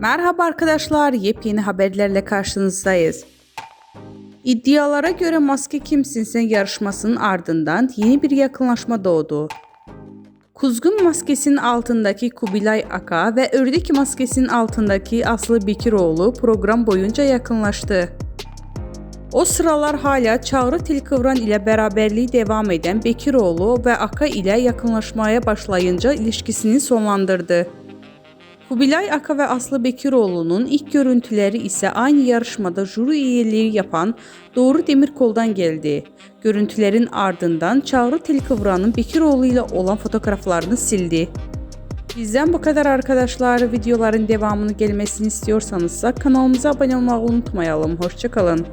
Merhaba arkadaşlar, yepyeni haberlerle karşınızdayız. İddialara göre Maske Kimsin Sen yarışmasının ardından yeni bir yakınlaşma doğdu. Kuzgun maskesinin altındaki Kubilay Aka ve Ördek maskesinin altındaki Aslı Bekiroğlu program boyunca yakınlaştı. O sıralar hala Çağrı Tilkıvran ile beraberliği devam eden Bekiroğlu ve Aka ile yakınlaşmaya başlayınca ilişkisini sonlandırdı. Kubilay Aka ve Aslı Bekiroğlu'nun ilk görüntüleri ise aynı yarışmada jüri üyeliği yapan Doğru Demirkol'dan geldi. Görüntülerin ardından Çağrı Tilkıvran'ın Bekiroğlu ile olan fotoğraflarını sildi. Bizden bu kadar arkadaşlar. Videoların devamını gelmesini istiyorsanız kanalımıza abone olmayı unutmayalım. Hoşçakalın.